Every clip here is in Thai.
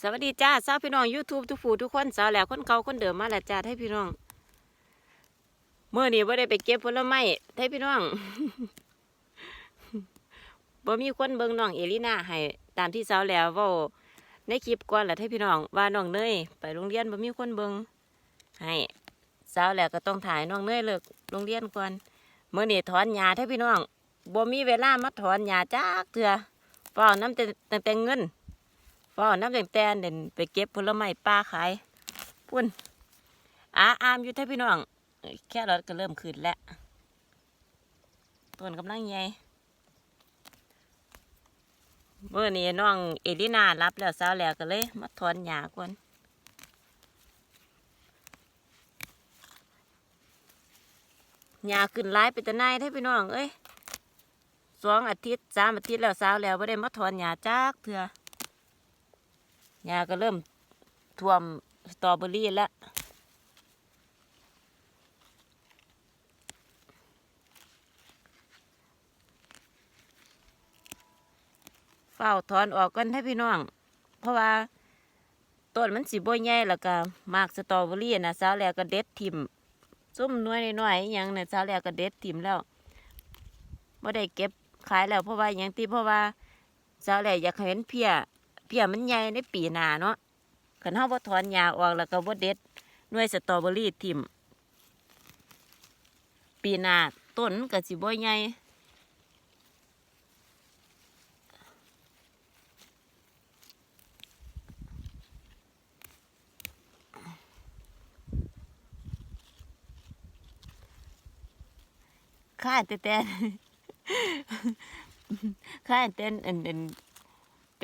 สวัสดีจ้าสาวพี่น้อง YouTube ทุกผู้ทุกคนสาวแหล้วคนเก่าคนเดิมมาแล้วจ้าให้พี่น้องเมื่อนี้ว่าได้ไปเก็บผลไม้ให้พี่น้องบ่มีคนเบิ่งน้องเอลิน่าให้ตามที่สาวแหล้วว่าในคลิปก่อนแหละให้พี่น้องว่าน้องเนยไปโรงเรียนบ่มีคนเบิ่งให้สาวแหล้วก็ต้องถ่ายน้องเนยเลิกโรงเรียนก่อนเมื่อนี้ถอนหญ้าให้พี่น้องบ่มีเวลามาถอนหญ้าจักเถื่อเฝ้าน้ำแต่ตั้งแต่เงิน ว่าน้ำแดงแตนเด่นไปเก็บผลไม้ปลาขายพุ่นอาอามอยู่เท่าพี่น้องแค่รถก็เริ่มขึ้นแล้วต้นกำลังใหญ่เมื่อนี้น้องเอลินารับแล้วสาวแล้วก็เลย มาถอนหญ้าก่อนหญ้าขึ้นร้ายไปแต่นายเท่าพี่น้องเอ้ยสองอาทิตย์สามอาทิตย์แล้วสาวแล้วไม่ได้มาถอนหญ้าจักเถื่อ ยาก็เริ่มท่วมสตรอเบอรี่แล้วเฝ้าถอนออกกันให้พี่น้อง เพราะว่าต้นมันสิบ่ใหญ่แล้วก็มากสตรอเบอรี่นะสาวแล้วก็เด็ดทิมซุ่มน้อยน้อยอหยังเนี่ยสาวแล้วก็เด็ดทิมแล้วบ่ได้เก็บขายแล้วเพราะว่าอหยังที่เพราะว่าสาวแล้วอยากเห็นเพีย เพียมันใหญ่ในปีหน้าเนาะขันเฮาบ่ถอนหญ้าออกแล้วก็บ่เด็ดหน่วยสตรอเบอรี่ทิ่มปีหน้าต้นมันก็สิบ่ใหญ่ข้าแต่แต่ข้าแต่อันอัน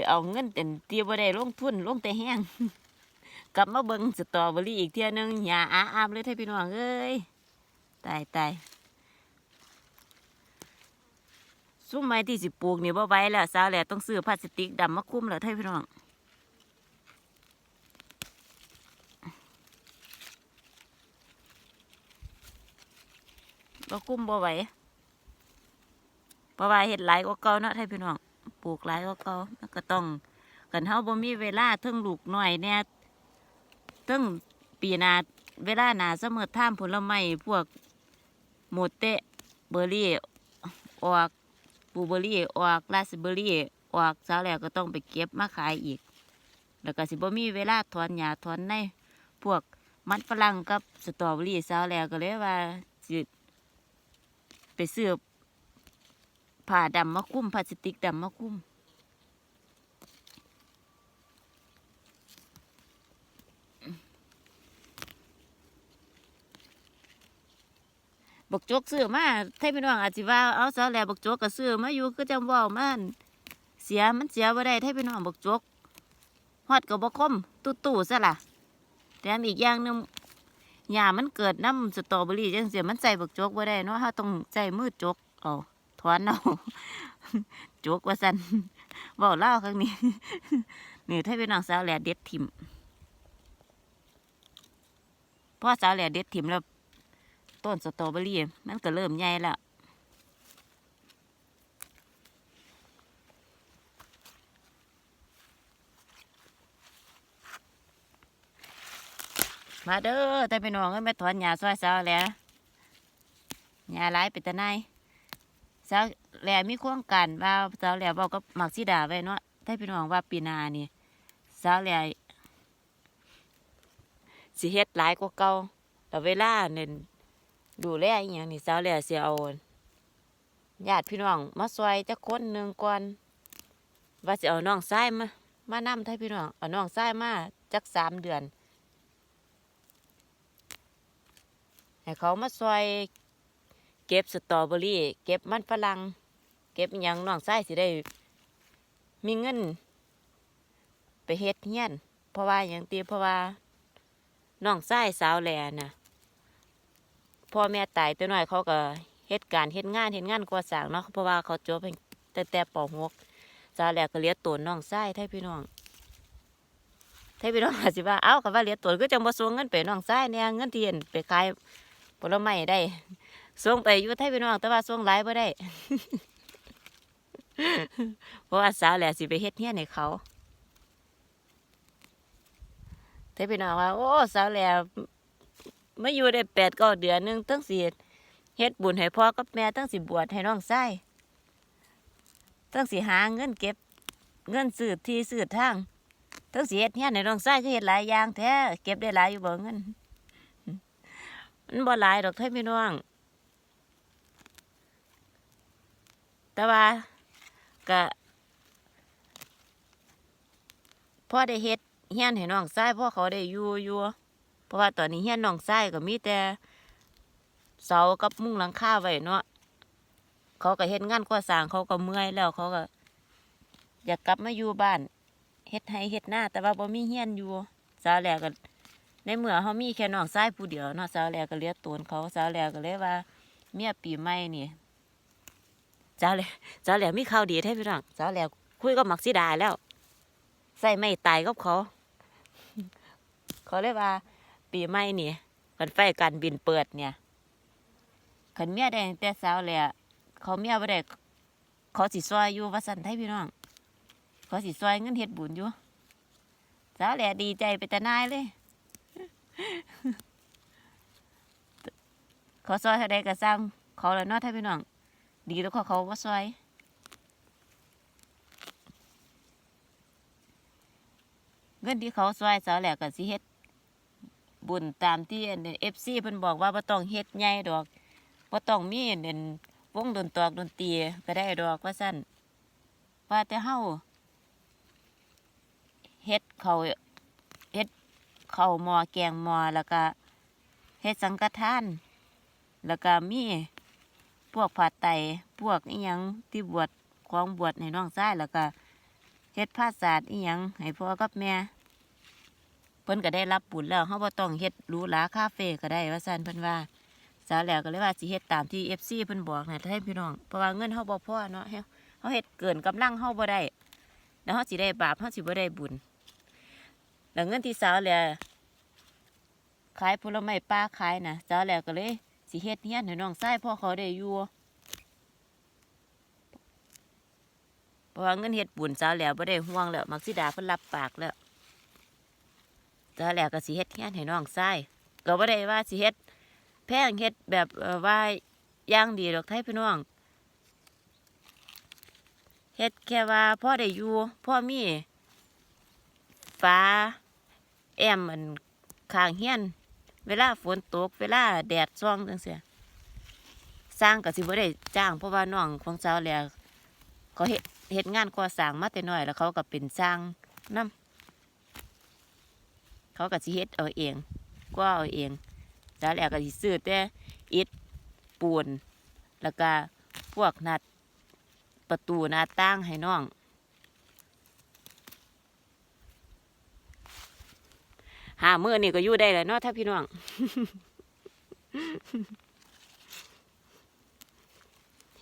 เอาเงินเต็นเตียบ่ได้ลงทุนลงแต่แห้งกลับมาเบิ่งสตรอเบอรี่อีกเที่ยนึงหญ้าอาอามเลยท่พี่น้องเอ้ยตายตายซุ้มไม้ที่สิปลูกนี่บ่ไหวแล้วสาวแล้วต้องซื้อพลาสติกดำมาคุ้มแล้วท่พี่น้องบ่คุ้มบ่ไหวเพราะว่าเฮ็ดหลายกว่าเก่าเนาะท่พี่น้อง ปลูกหลายก็เก่ามันก็ต้องกันเฮาบ่มีเวลาเทั้งลูกน้อยแน่เทั้งปีนาเวลาหนาเสมอท่ามผลไม้พวกโมเตะเบอร์รี่ออกบูเบอร์รี่ออกราสเบอร์รี่ออกสาแล้วก็ต้องไปเก็บมาขายอีก แล้วก็สิบ่มีเวลาถอนหญ้าถอนในพวกมันฝรั่งกับสตรอเบอรี่สาแล้วก็เลยว่าสิไปซื้อ ผ้าดำมาคุ้มพลาสติกดำมาคุ้มบกจกซื้อมาให้พี่น้องอาจสิว่าเอาซะแล้วบกจกก็ซื้อมาอยู่ก็จำเว่ามันเสียมันเสียบ่ได้ให้พี่น้องบกจกฮอดก็บ่คมตู้ตู้ๆซะล่ะแถมอีกอย่างหนึงหญ้ามันเกิดน้ำสตรอเบอรี่จังเสียมันใส่บกจกบ่ได้เนาะเฮาต้องใช้มือจกเอา ถอนเอาจกว่าสันเบาเล่าครั้งนี้นี่ถ้าเป็นนางสาวแหล่เด็ดถิมพ่อสาวแหล่เด็ดถิมแล้ว ต้นสตรอเบอรี่มันก็เริ่มใหญ่แล้วมาเด้อแต่เป็นน้องก็ไม่ถอนหญ้าซอยสาวแหล่หญ้าหลายเป็นตะไน สาวแหล่มีโครงการว่าสาวแหล่บอกกับหมักสีดาไว้เนาะให้พี่น้องว่าปีหนานี่สาวแหล่สิเฮ็ดหลายกว่าเก่าแต่เวลาเนี่ยดูแลอีหยังนี่สาวแหล่สิเอาญาติพี่น้องมาซอยจักคนหนึ่งก่อนว่าสิเอาน้องชายมามานํให้พี่น้องเอาน้องชายมาจักสามเดือนให้เขามาซอย เก็บสตรอเบอรี่ เก็บมันฝรั่งเก็บอิหยังน้องไส้สิได้ มีเงิน ไปเฮ็ดเฮียน เพราะว่าอย่างตีเพราะว่าน้องไส้สาวแหล่น่ะพ่อแม่ตายตัวน้อยเขาก็เฮ็ดการเฮ็ดงานเฮ็ดงานก่อสางเนาะเพราะว่าเขาจบตั้งแต่ป .6 สาวแหล่ก็เลี้ยตัวน้องไส้ให้พี่น้องให้พี่น้องอาสิว่าเอ้าก็ว่าเลี้ยตัวก็จังบ่ส่งเงินไปน้องไส้เนี่ยเงินที่เห็นไปขายผลไม้ได้ ส่งไปอยู่ไทยพี่น้อง แต่ว่าส่งหลายบ่ได้ เพราะว่าสาวแหละสิไปเฮ็ดเฮียนให้เขาแต่พี่น้องว่า โอ้สาวแหล่มาอยู่ได้แปดก้าเดือนหนึงตั้งสิเฮ็ดบุญให้พ่อกับแม่ตั้งสิบวชให้น้องชายตั้งสิหาเงินเก็บ เงินซื้อที่ซื้อทางตั้งสิเฮ็ดเฮียนให้น้องชายก็เฮ็ดหลายอย่างแท้เก็บได้หลายอยู่บ่เงินมันบ่หลายดอกเท่าพี่น้อง แต่ว่าก็พ่อได้เฮ็ดเฮียนให้น้องชายพ่อเขาได้อยู่อยู่เพราะว่าตอนนี้เฮียนน้องชายก็มีแต่เสากับมุ้งหลังคาไว้เนาะเขาก็เฮ็ดงานก่อสร้างเขาก็เมื่อยแล้วเขาก็อยากกลับมาอยู่บ้านเฮ็ดให้เฮ็ดหน้าแต่ว่าบ่มีเฮียนอยู่สาวแหลกก็ในเมื่อเขามีแค่น้องชายผู้เดียวเนาะสาวแหลกก็เลี้ยงตนเขาสาวแหลกก็เลยว่า เมียปีใหม่นี่ สาวแหลกสาแหลกมีข่าวดีให้พี่น้องสาแหลกคุยกับมักซิดาแล้วใส่ไม่ตายกับเขาเขาเลยว่า ปีใหม่นี่กันไฟการบินเปิดเนี่ยขันเมียได้ตั้งแต่สาวแหลกเขาเมียบ่ได้เขาสิซอยอยู่ว่าสันให้พี่น้องเขาสิซอยเงินเฮ็ดบุญอยู่สาวแหล่ดีใจไปแต่นายเลยเขาซอยเท่าใดก็สร้างเขาแล้วเนาะท่านพี่น้อง ดีแล้วเขาเขาก็ซอยเงินที่เขาซอยสาวแหล่ก็สิเฮ็ดบุญตามที่เอฟซีเพิ่นบอกว่าบ่ต้องเฮ็ดใหญ่ดอกบ่ต้องมีเด่นวงดนตอกดนตรีก็ได้ดอกว่าซั่นว่าแต่เฮาเฮ็ดเขาเฮ็ดเขาหมอแกงหมอแล้วก็เฮ็ดสังฆทาน แล้วก็มี พวกผัดไตพวกอีหยังที่บวชของบวชให้น้องชายแล้วก็เฮ็ดผ้าสาดอีหยังให้พ่อกับแม่เพิ่นก็ได้รับบุญแล้วเฮาบ่ต้องเฮ็ดรูหราคาเฟ่ก็ได้ว่าซั่นเพิ่นว่าสาวแล้วก็เลยว่าสิเฮ็ดตามที่ FC เพิ่นบอกนะให้พี่น้องเพราะว่าเงินเฮาบ่พอเนาะเฮาเฮ็ดเกินกำลังเฮาบ่ได้แล้วเขาสิได้บาปเขาสิบ่ได้บุญแล้วเงินที่สาวแหล่ขายผลไม้ป้าขายนะสาวแหล่ก็เลย สิเฮ็ดเฮียนให้น้องชายพ่อเขาได้อยู่เพราะว่าเงินเฮ็ดบุญสาวแหล่บ่ได้ห่วงแล้วมักสิดาเพิ่นรับปากแล้วสาวแหล่ก็สิเฮ็ดเฮียนให้น้องชายก็บ่ได้ว่าสิเฮ็ดแพงเฮ็ดแบบว่าอย่างดีดอกไทยพี่น้องเฮ็ดแค่ว่าพ่อได้อยู่พ่อมีฟ้าแอมมันข้างเฮียน เวลาฝนตก เวลาแดดซ่องจังเสียสร้างก็สิบ่ได้จ้างเพราะว่าน้องของสาวแหล้วเขาเฮ็ดเฮ็ดงานก่อสร้างมาแต่น้อยแล้วเขาก็เป็นสร้างนํเขาก็สิเฮ็ดเอาเองก็เอาเองสาวแหล้วก็สิซื้อแต่อิฐปูนแล้วก็พวกหนัดประตูหน้าต่างให้น้อง หามือนี่ก็อยู่ได้แหละเนาะถ้าพี่น้อง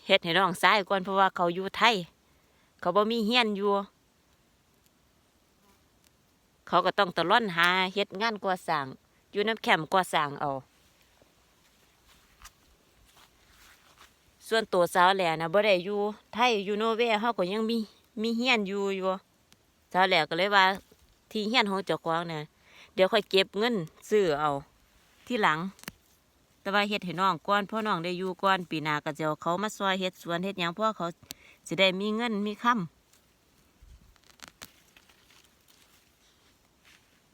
เฮ็ดให้น้องซ้ายก่อนเพราะว่าเขาอยู่ไทย เขาบ่มีเฮียนอยู่ เขาก็ต้องตะล่อนหาเฮ็ดงานก่อสร้างอยู่น้ำแคมก่อสร้างเอาส่วนตัวสาวแหล่นะบ่ได้อยู่ไทยอยู่โนเวเฮาก็ยังมีมีเฮียนอยู่อยู่สาวแหล่ก็เลยว่า ที่เฮียนของเจ้าของเนี่ย ดี๋ยวค่อยเก็บเงินซื้อเอาที่หลัง แต่ว่าเฮ็ดให้น้องก่อนพ่อน้องได้อยู่ก่อนปีนาก็จะเอาเขามาซอยเฮ็ดสวนเฮ็ดหยังพราะเขาสิได้มีเงินมีคำ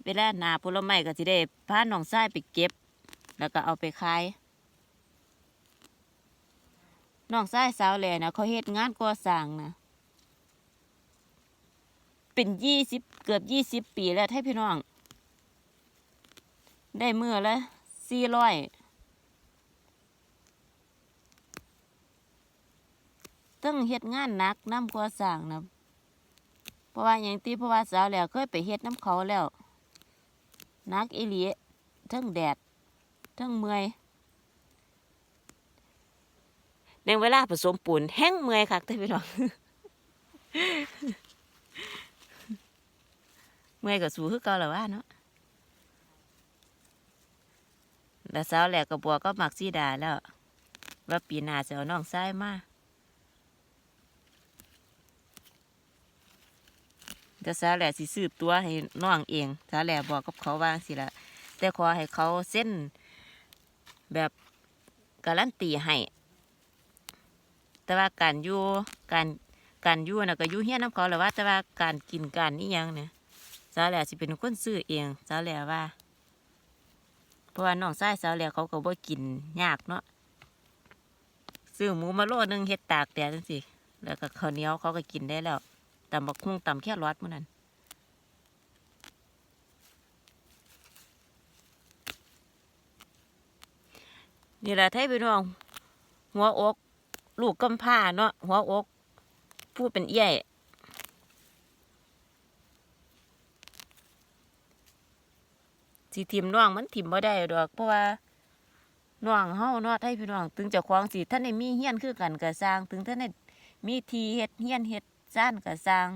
เวลาหนาผลไม้ก็สิได้พาน้องชายไปเก็บ แล้วก็เอาไปขายน้องชายสาวแหล่นะเขาเฮ็ดงานก่อสร้างนะเป็นยี่สิบเกือบยี่สิบปีแล้วให้พี่น้อง ได้เมื่อละสี่ร้อยต้องเฮ็ดงานหนักน้ำก่อสร้างนะเพราะว่าอย่างที่เพราะว่าสาวแหล่เคยไปเฮ็ดน้ำเขาแล้วนักอีหลีทั้งแดดทั้งเมื่อยในเวลาผสมปูนแห้งเมื่อยคักแต่พี่น้องเมื่อยก็สู้คือเก่าแล้วว่าเนาะ แล้วสาวแหลกกับบัวก็มักซีดาแล้ว ว่าปีหน้าจะเอาน้องซ้ายมาแต่สาวแหล่สิสืบตัวให้น้องเองสาวแหล่บอกกับเขาว่าสิละแต่ขอให้เขาเส้นแบบการันตีให้ แต่ว่าการอยู่การการยู่นะก็ยู่เฮี้ยนน้ำเขาแหละว่าแต่ว่าการกินการนี่ยังเนี่ยสาแหล่สิเป็นคนซื้อเองสาแหล่ว่า เพราะว่าน้องชายสาวแหล่เขาก็บ่กินยากเนาะซื้อหมูมาโลนึงเฮ็ดตากแดดจังซี่แล้วก็ข้าวเหนียวเขาก็กินได้แล้วตำบักหุ่งตำแค่รอดมื้อนั้นนี่แหละไทยพี่น้อง หัวอก ลูกกำพร้าเนาะหัวอก ผู้เป็นเอี้ย สิทิมน้องมันทิมบ่ได้ดอกเพราะว่าน้องเฮาเนาะไทยพี่น้องถึงเจะคว้าของสิท่านได้มีเฮียนคือกันก็สร้าง ถึงท่านได้มีทีเฮ็ดเฮียนเฮ็ดซ่านก็สร้าง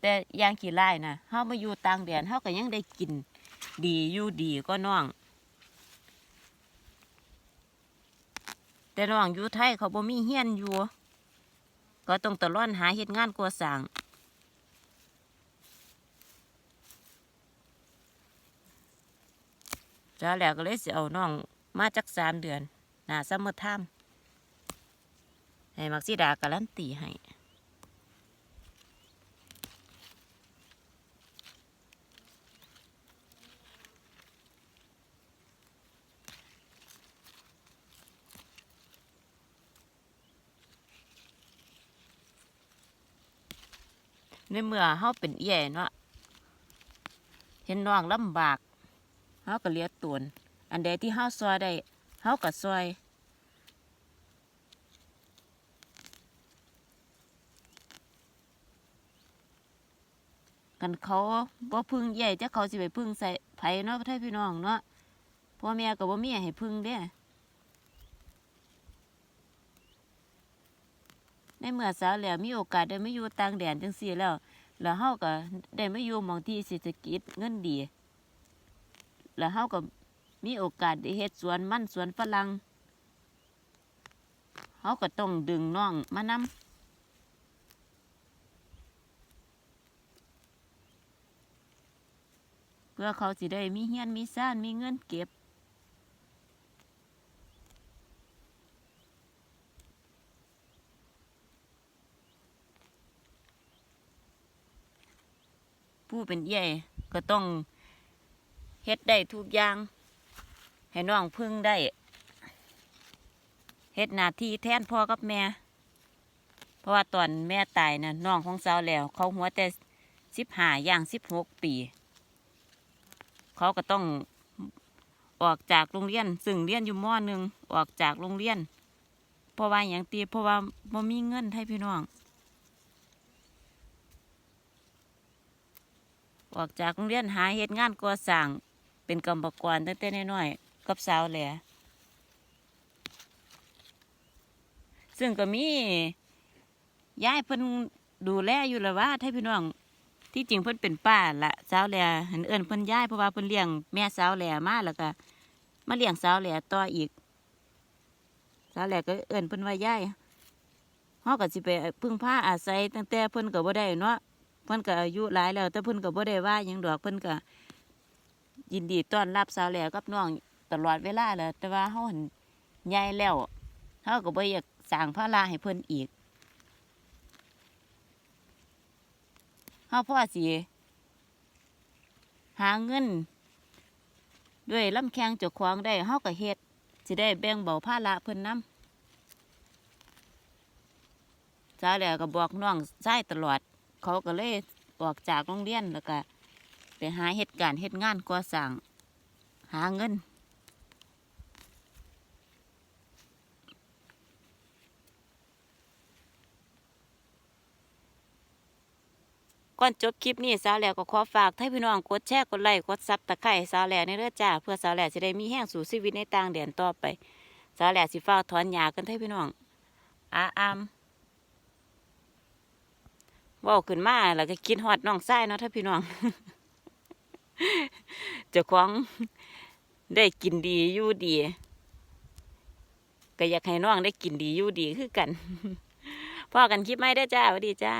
แต่ยางขี้ไล่นะเฮามาอยู่ต่างแดนเฮาก็ยังได้กิน ดีอยู่ดีก็น้อง แต่น้องอยู่ไทยเขาบ่มีเฮียนอยู่ ก็ต้องตะล่อนหาเฮ็ดงานก่อสร้าง จ้าแล้วก็เลยสิเอาน้องมาจักสามเดือนหนาซัมเมอร์ไทม์ให้มักซิดาการันตีให้ในเมื่อเฮาเป็นเอี่ยเนาะเห็นน้องลำบาก เฮาก็เลียตวนอันใดที่เฮาซอยได้เฮาก็ซอยกันเขาบ่พึ่งใหญ่จะเขาสิไปพึ่งใส่ไผเนาะไทยพี่น้องเนาะพ่อแม่ก็บ่มีให้พึ่งเด้ในเมื่อสาวแล้วมีโอกาสได้มาอยู่ต่างแดนจังซี่แล้ว แล้วเฮาก็ได้มาอยู่หม่องที่เศรษฐกิจเงินดี แล้วเฮาก็มีโอกาสได้เฮ็ดสวนมันสวนฝรั่งเฮาก็ต้องดึงน้องมานำเพื่อเขาสิได้มีเฮียนมีซ่านมีเงินเก็บผู้เป็นใหญ่ก็ต้อง เฮ็ดได้ทุกอย่าง ให้น้องพึ่งได้เฮ็ดหน้าที่แทนพ่อกับแม่ เพราะว่าตอนแม่ตายนะน้องของสาวแล้ว เขาหัวแต่สิบห้าย่างสิบหกปี เขาก็ต้องออกจากโรงเรียน ซึ่งเรียนอยู่มหนึ่งออกจากโรงเรียน เพราะว่าอย่างตีเพราะว่าบ่มีเงินให้พี่น้อง ออกจากโรงเรียนหาเหตุงานก่อสร้าง เป็นกรรมกรตั้งแต่น้อยๆกับสาวแหล่ซึ่งก็มียายเพิ่นดูแลอยู่และว่าให้พี่น้อง ที่จริงเพิ่นเป็นป้าละสาวแหล่หันเอิ้นเพิ่นยายเพราะว่าเพิ่นเลี้ยงแม่สาวแหล่มาแล้วก็มาเลี้ยงสาวแหล่ต่ออีกสาวแหล่ก็เอิ้นเพิ่นว่ายายเฮาก็สิไปพึ่งพาอาศัยตั้งแต่เพิ่นก็บ่ได้เนาะเพิ่นก็อายุหลายแล้ว แต่เพิ่นก็บ่ได้ว่าหยังดอกเพิ่นก็ ยินดีต้อนรับสาวแหล่กับน้องตลอดเวลาแหละแต่ว่าเฮาหันใหญ่แล้วเฮาก็บ่อยากสร้างภาระให้เพิ่นอีกเฮาพ่อสิหาเงิน ด้วยลำแข้งจ้าของได้เฮาก็เฮ็ดสิได้แบ่งเบาภาระเพิ่นนำสาวแหล่ก็บอกน้องใชายตลอด เขาก็เลยออกจากโรงเรียนแล้วก็ ไปหาเหตุการณ์เหตุงานก่อสร้างหาเงิน ก่อนจบคลิปนี้สาวแหล่ก็ขอฝากให้พี่น้องกดแชร์กดไลค์กดซับตะไคร้สาวแหล่ในเด้อจ้าเพื่อสาวแหล่สิได้มีแห้งสู่ชีวิตในต่างแดนต่อไป สาวแหล่สิฟ้าถอนหญ้ากันให้พี่น้องอาอามว้าขึ้นมาแล้วก็คิดฮอดน้องชายเนาะถ้าพี่น้อง เจ้าของได้กินดีอยู่ดีก็อยากให้น้องได้กินดีอยู่ดีคือกันพ่อกันคลิปไม่ได้จ้าสวัสดีจ้า